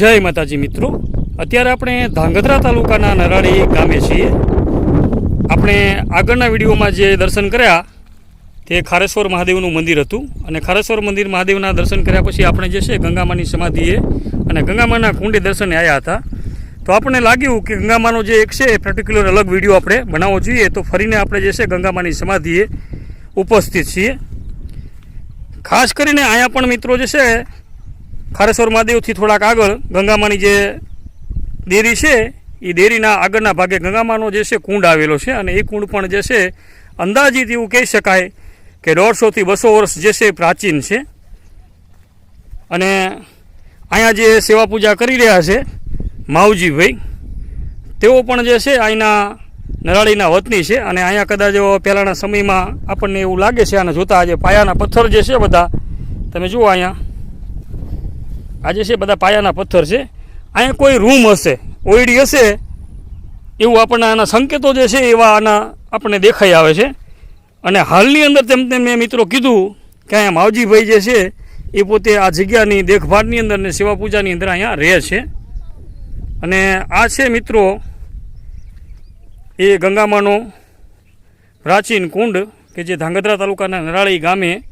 જય માતાજી મિત્રો. અત્યારે આપણે ધાંગધ્રા તાલુકાના નરાળી ગામે છીએ. આપણે આગળના વિડીયોમાં જે દર્શન કર્યા, તે ખારેશ્વર મહાદેવનું મંદિર હતું. અને ખારેશ્વર મંદિર મહાદેવના દર્શન કર્યા પછી આપણે જે છે ગંગામાની સમાધિએ અને ગંગામાના કુંડે દર્શને આવ્યા હતા. તો આપણને લાગ્યું કે ગંગામાનો જે એક છે પર્ટિક્યુલર અલગ વીડિયો આપણે બનાવવો જોઈએ. તો ફરીને આપણે જે છે ગંગામાની સમાધિએ ઉપસ્થિત છીએ. ખાસ કરીને અહીંયા પણ મિત્રો જે છે ખારેશ્વર મહાદેવથી થોડાક આગળ ગંગામાની જે દેરી છે એ દેરીના આગળના ભાગે ગંગામાનો જે છે, કુંડ આવેલો છે અને એ કુંડ પણ જે છે, અંદાજિત એવું કહી શકાય કે દોઢસોથી બસો વર્ષ જે છે પ્રાચીન છે. અને અહીંયા જે સેવા પૂજા કરી રહ્યા છે માવજીભાઈ તેઓ પણ જે છે, અહીંના નરાળીના વતની છે અને અહીંયા કદાચ પહેલાંના સમયમાં આપણને એવું લાગે છે અને જોતા આજે પાયાના પથ્થર જે છે બધા, તમે જુઓ અહીંયા. આજે છે, બધા પાયાના પથ્થર છે. અહીંયા કોઈ રૂમ હશે, ઓયડી હશે, એવું આપણને આના સંકેતો જે છે, એવા આના આપણને દેખાઈ આવે છે. અને હાલની અંદર તેમ તેમ મેં મિત્રો કીધું કે અહીંયા માવજીભાઈ જે છે, એ પોતે આ જગ્યાની દેખભાળની અંદર ને સેવા પૂજાની અંદર અહીંયા રહે છે. અને આ છે મિત્રો, એ ગંગામાનો પ્રાચીન કુંડ કે જે ધાંગધ્રા તાલુકાના નરાળી ગામે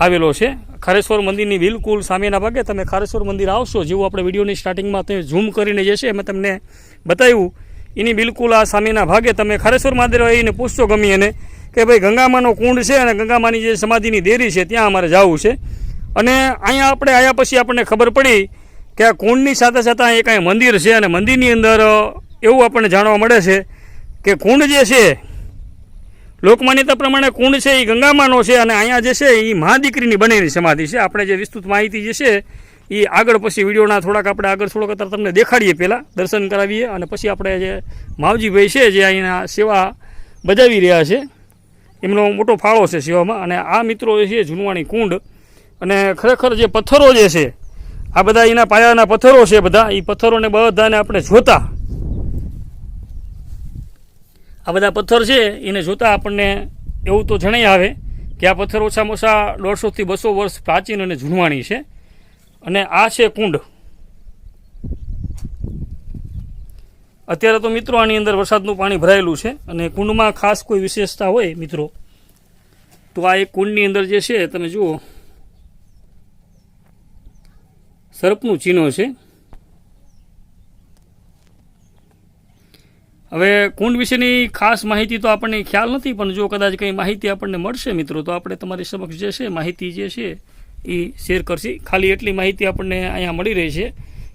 આવેલો છે. ખારેશ્વર મંદિરની બિલકુલ સામેના ભાગે તમે ખારેશ્વર મંદિર આવશો. જેવું આપણે વિડીયોની સ્ટાર્ટિંગમાં તમે ઝૂમ કરીને જે છે મેં તમને બતાવ્યું. એની બિલકુલ આ સામેના ભાગે તમે ખારેશ્વર મંદિર આવીને પૂછશો ગમી એને કે ભાઈ ગંગામાનો કુંડ છે અને ગંગામાની જે સમાધિની દેરી છે ત્યાં અમારે જવું છે. અને અહીંયા આપણે આવ્યા પછી આપણને ખબર પડી કે આ કુંડની સાથે સાથે અહીં કાંઈ મંદિર છે અને મંદિરની અંદર એવું આપણને જાણવા મળે છે કે કુંડ જે છે લોકમાન્યતા પ્રમાણે કુંડ છે એ ગંગામાનો છે અને અહીંયા જે છે એ મા દીકરીની બનેલી સમાધિ છે. આપણે જે વિસ્તૃત માહિતી જે છે એ આગળ પછી વિડીયોના થોડાક આપણે આગળ થોડોક અત્યારે તમને દેખાડીએ પહેલાં, દર્શન કરાવીએ અને પછી આપણે જે માવજીભાઈ છે, જે અહીંના સેવા બજાવી રહ્યા છે, એમનો મોટો ફાળો છે સેવામાં. અને આ મિત્રો જે છે, જુનવાણી કુંડ અને ખરેખર જે પથ્થરો જે છે, આ બધા એના પાયાના પથ્થરો છે બધા. એ પથ્થરોને બધાને આપણે જોતા આ બધા પથ્થર છે, એને જોતાં આપણને એવું તો જણાઈ આવે કે આ પથ્થર ઓછામાં ઓછા દોઢસોથી બસો વર્ષ પ્રાચીન અને જૂનવાણી છે. અને આ છે કુંડ. અત્યારે તો મિત્રો આની અંદર વરસાદનું પાણી ભરાયેલું છે અને કુંડમાં ખાસ કોઈ વિશેષતા હોય મિત્રો, તો આ એક કુંડની અંદર જે છે, તમે જુઓ, સર્પનું ચિહ્ન છે. હવે કુંડ વિશેની ખાસ માહિતી તો આપણને ખ્યાલ નથી, પણ જો કદાચ કંઈ માહિતી આપણને મળશે મિત્રો, તો આપણે તમારી સમક્ષ જે છે, માહિતી જે છે, એ શેર કરશી. ખાલી એટલી માહિતી આપણને અહીંયા મળી રહી છે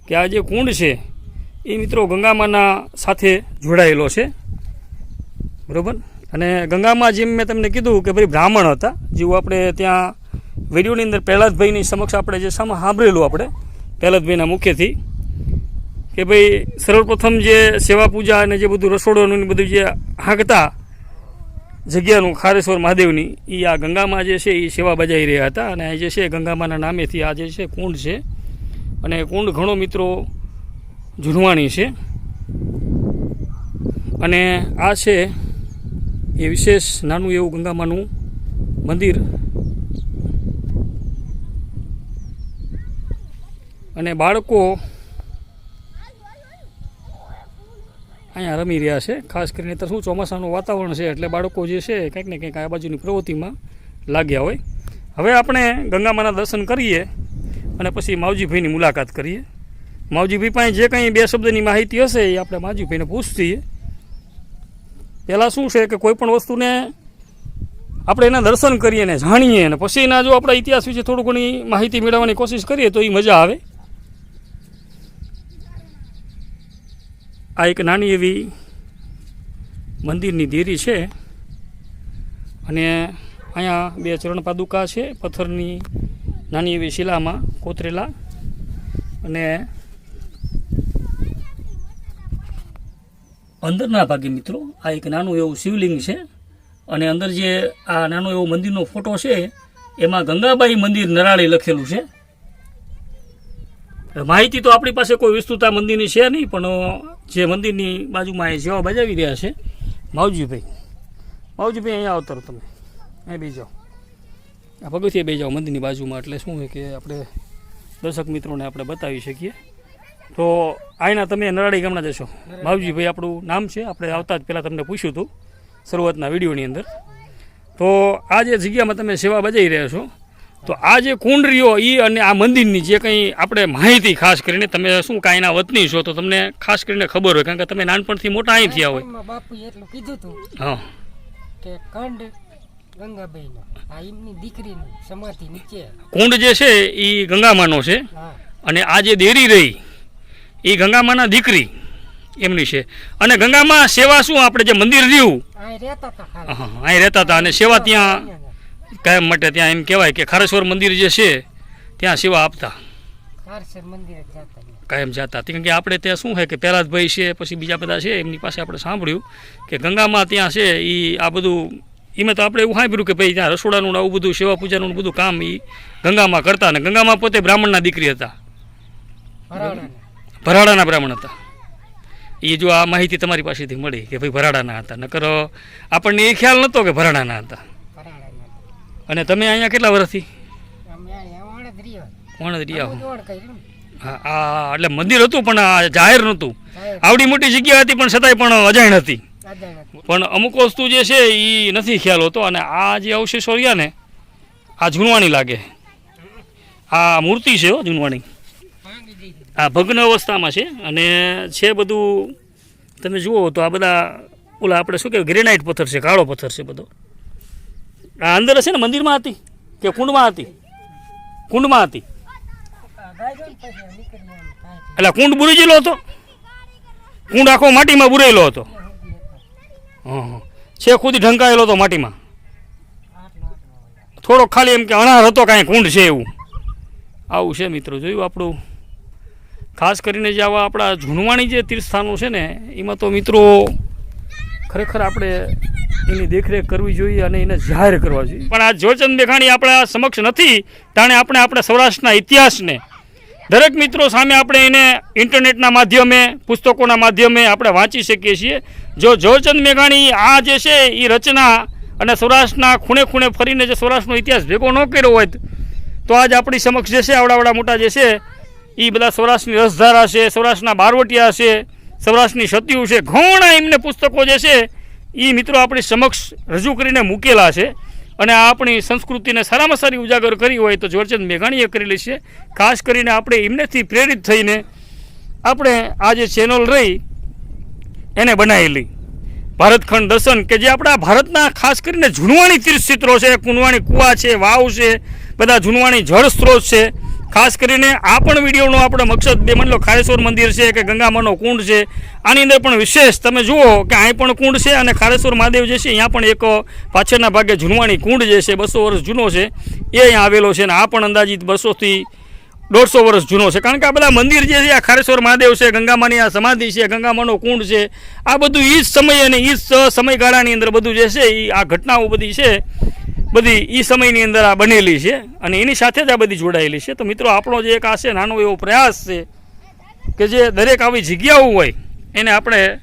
કે આ જે કુંડ છે, એ મિત્રો ગંગામાના સાથે જોડાયેલો છે. બરાબર? અને ગંગામાં જેમ મેં તમને કીધું કે ભાઈ બ્રાહ્મણ હતા, જેવું આપણે ત્યાં વિડીયોની અંદર પ્રહલાદભાઈની સમક્ષ આપણે જે સાંભળેલું આપણે પ્રહલાદભાઈના મુખ્યથી કે ભાઈ સર્વપ્રથમ જે સેવા પૂજા અને જે બધું રસોડવાનું બધું જે હાંકતા જગ્યાનું ખારેશ્વર મહાદેવની એ આ ગંગામાં જે છે એ સેવા બજાવી રહ્યા હતા અને આ જે છે ગંગામાના નામેથી આ જે છે કુંડ છે. અને કુંડ ઘણો મિત્રો જૂનવાણી છે. અને આ છે એ વિશેષ નાનું એવું ગંગામાનું મંદિર. અને બાળકો અહીંયા રમી રહ્યા છે. ખાસ કરીને તો શું ચોમાસાનું વાતાવરણ છે એટલે બાળકો જે છે કંઈક ને કંઈક આ બાજુની પ્રવૃત્તિમાં લાગ્યા હોય. હવે આપણે ગંગામાના દર્શન કરીએ અને પછી માવજીભાઈની મુલાકાત કરીએ. માવજીભાઈ પાસે જે કંઈ બે શબ્દની માહિતી હશે એ આપણે માવજીભાઈને પૂછતીએ પહેલાં શું છે કે કોઈ પણ વસ્તુને આપણે એના દર્શન કરીએ ને જાણીએ અને પછી એના જો આપણા ઇતિહાસ વિશે થોડું ઘણી માહિતી મેળવવાની કોશિશ કરીએ તો એ મજા આવે. આ એક નાની એવી મંદિરની દેરી છે અને અહીંયા બે ચરણ પાદુકા છે, પથ્થરની નાની એવી શિલામાં કોતરેલા અને અંદરના ભાગે મિત્રો આ એક નાનું એવું શિવલિંગ છે અને અંદર જે આ નાનો એવો મંદિરનો ફોટો છે, એમાં ગંગાબાઈ મંદિર નરાળી લખેલું છે. માહિતી તો આપણી પાસે કોઈ વિસ્તૃતા મંદિરની છે નહીં, પણ જે મંદિરની બાજુમાં એ સેવા બજાવી રહ્યા છે. માવજીભાઈ. માવજીભાઈ અહીંયા આવતરો તમે. અહીં બે જાઓ. આ પગથિયે બે જાઓ મંદિરની બાજુમાં, એટલે શું છે કે આપણે દર્શક મિત્રોને આપણે બતાવી શકીએ. તો અહીંના તમે નરાડી ગામના જશો. માવજીભાઈ આપણું નામ છે. આપણે આવતા જ પહેલાં તમને પૂછ્યું હતું શરૂઆતના વિડીયોની અંદર. તો આ જે જગ્યામાં તમે સેવા બજાવી રહ્યા છો તો આ જે કુંડ રહ્યો એ અને આ મંદિરની જે કંઈ આપણે માહિતી ખાસ કરીને તમે શું કાંઈ એના વતની છો તો તમને ખાસ કરીને ખબર હોય કારણ કે તમે નાનપણથી મોટા અહીં થયા હોય. બાપુ એટલું કીધું હતું હા. કે કંડ ગંગાબાઈનો આ એમની દીકરીની સમાધિ નીચે. કુંડ જે છે એ ગંગામાનો છે અને આ જે દેરી રહી એ ગંગામાના દીકરી એમની છે. અને ગંગામાં સેવા શું? આપણે જે મંદિર રહ્યું અહીં રહેતા હતા અને સેવા ત્યાં કાયમ માટે ત્યાં એમ કહેવાય કે ખારેશ્વર મંદિર જે છે ત્યાં સેવા આપતા. કાયમ જતા કારણ કે આપણે ત્યાં શું છે કે પહેલાદભાઈ છે પછી બીજા બધા છે એમની પાસે આપણે સાંભળ્યું કે ગંગામાં ત્યાં છે એ આ બધું એમાં તો આપણે એવું સાંભળ્યું કે ભાઈ ત્યાં રસોડાનું આવું બધું સેવા પૂજાનું બધું કામ એ ગંગામાં કરતા ને ગંગામાં પોતે બ્રાહ્મણના દીકરી હતા ભરાડાના. બ્રાહ્મણ હતા એ જો આ માહિતી તમારી પાસેથી મળી કે ભાઈ ભરાડાના હતા નકર આપણને એ ખ્યાલ નહોતો કે ભરાડાના હતા. અને તમે અહીંયા કેટલા વર્ષથી? જ રહ્યા. હો. હા એટલે મંદિર હતું પણ આ જાહેર નહોતું. આવડી મોટી જગ્યા હતી પણ છતાંય પણ અજાણ હતી. પણ અમુક વસ્તુ જે છે એ નથી ખ્યાલ હોતો અને આ જે અવશેષો રહ્યા ને આ જૂનવાણી લાગે. આ મૂર્તિ છે હો જૂનવાણી. આ ભગ્ન અવસ્થામાં છે અને છે બધું તમે જુઓ તો આ બધા ઓલા આપણે શું કહેવાય ગ્રેનાઇટ પથ્થર છે કાળો પથ્થર છે બધો. અંદર હશે ને મંદિરમાં હતી કે કુંડમાં હતી? કુંડમાં હતી. એટલે કુંડ બુરી ગયેલો હતો? કુંડ આખો માટીમાં બુરેલો હતો. છે ખુદ ઢંકાયેલો હતો માટીમાં. થોડોક ખાલી એમ કે અણાર હતો કાંઈ કુંડ છે એવું. આવું છે મિત્રો, જોયું આપણું? ખાસ કરીને જે આવા આપણા જૂનવાણી જે તીર્થસ્થાનો છે ને, એમાં તો મિત્રો ખરેખર આપણે એની દેખરેખ કરવી જોઈએ અને એને જાહેર કરવા જોઈએ. પણ આ જોરચંદ મેઘાણી આપણા સમક્ષ નથી, તાણે આપણે આપણા સૌરાષ્ટ્રના ઇતિહાસને, દરેક મિત્રો સામે આપણે એને ઇન્ટરનેટના માધ્યમે, પુસ્તકોના માધ્યમે આપણે વાંચી શકીએ છીએ. જો જોરચંદ મેઘાણી આ જે છે એ રચના અને સૌરાષ્ટ્રના ખૂણે ખૂણે ફરીને જે સૌરાષ્ટ્રનો ઇતિહાસ ભેગો ન કર્યો હોય તો આજ આપણી સમક્ષ જે છે આવડા મોટા જે છે એ બધા સૌરાષ્ટ્રની રસધારા છે, સૌરાષ્ટ્રના બારવટિયા છે સૌરાષ્ટ્રની સતીયું છે, ઘણા એમને પુસ્તકો જે છે એ મિત્રો આપણી સમક્ષ રજૂ કરીને મૂકેલા છે. અને આપણી સંસ્કૃતિને સારામાં સારી ઉજાગર કરી હોય તો ઝવેરચંદ મેઘાણીએ કરેલી છે. ખાસ કરીને આપણે એમનેથી પ્રેરિત થઈને આપણે આ જે ચેનલ રહી, એને બનાવેલી. ભારતખંડ દર્શન કે જે આપણા ભારતના ખાસ કરીને જૂનવાણી તીર્થક્ષેત્રો છે, કુંડવાણી કુવા છે, વાવ છે, બધા જૂનવાણી જળ સ્ત્રોત છે ખાસ કરીને આ પણ વિડીયોનો આપણો મકસદ બે માની ખારેશ્વર મંદિર છે કે ગંગામાનો કુંડ છે, આની અંદર પણ વિશેષ તમે જુઓ કે અહીં પણ કુંડ છે અને ખારેશ્વર મહાદેવ જે છે, અહીંયા પણ એક પાછળના ભાગે જૂનવાણી કુંડ જે છે, બસો વર્ષ જૂનો છે, એ અહીંયા આવેલો છે અને આ પણ અંદાજિત બસોથી દોઢસો વર્ષ જૂનો છે. કારણ કે આ બધા મંદિર જે છે, આ ખારેશ્વર મહાદેવ છે, ગંગામાની આ સમાધિ છે, ગંગામાનો કુંડ છે, આ બધું એ જ સમય અને એ જ સમયગાળાની અંદર બધું જે છે એ આ ઘટનાઓ બધી છે. બધી એ સમયની અંદર આ બનેલી છે અને એની સાથે જ આ બધી જોડાયેલી છે. તો મિત્રો, આપણો જે એક આ છે નાનો એવો પ્રયાસ છે કે જે દરેક આવી જગ્યાઓ હોય, એને આપણે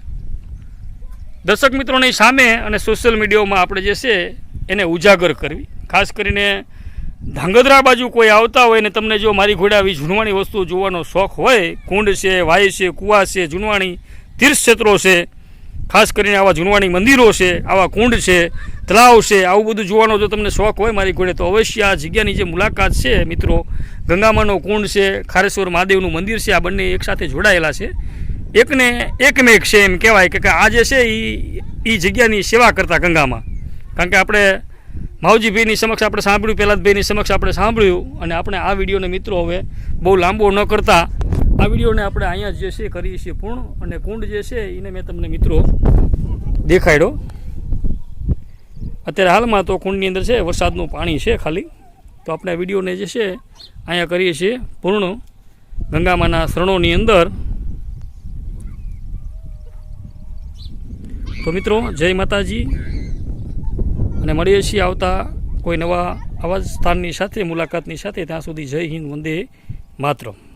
દર્શક મિત્રોની સામે અને સોશિયલ મીડિયામાં આપણે જે છે એને ઉજાગર કરવી. ખાસ કરીને ધાંગધ્રા બાજુ કોઈ આવતા હોય ને તમને જો મારી ઘોડે આવી ઝૂનવાણી વસ્તુ જોવાનો શોખ હોય, કુંડ છે, વાય છે, કુવા છે ઝૂનવાણી તીર્થક્ષેત્રો છે, ખાસ કરીને આવા ઝૂનવાણી મંદિરો છે, આવા કુંડ છે તળાવ છે. આવું બધું જોવાનો જો તમને શોખ હોય મારી ઘોડે, તો અવશ્ય આ જગ્યાની જે મુલાકાત છે મિત્રો, ગંગામાનો કુંડ છે, ખારેશ્વર મહાદેવનું મંદિર છે, આ બંને એકસાથે જોડાયેલા છે. એકને એકમેક છે એમ કહેવાય કે કે આ જે છે એ એ જગ્યાની સેવા કરતા ગંગામાં. કારણ કે આપણે માવજીભાઈની સમક્ષ આપણે સાંભળ્યું, પહેલાદભાઈની સમક્ષ આપણે સાંભળ્યું અને આપણે આ વિડીયોને મિત્રો હવે બહુ લાંબો ન કરતા. આ વિડીયોને આપણે અહીંયા જે છે કરીએ છીએ પૂર્ણ અને કુંડ જે છે એને મેં તમને મિત્રો દેખાડ્યો. અત્યારે હાલમાં તો કુંડની અંદર છે, વરસાદનું પાણી છે ખાલી. તો આપણે વિડીયોને જે છે, અહીંયા કરીએ છીએ પૂર્ણ. ગંગામાના શરણોની અંદર. તો મિત્રો, જય માતાજી. અને મળીએ છીએ આવતા કોઈ નવા આવા સ્થાનની સાથે, મુલાકાતની સાથે. ત્યાં સુધી જય હિન્દ, વંદે માતરમ.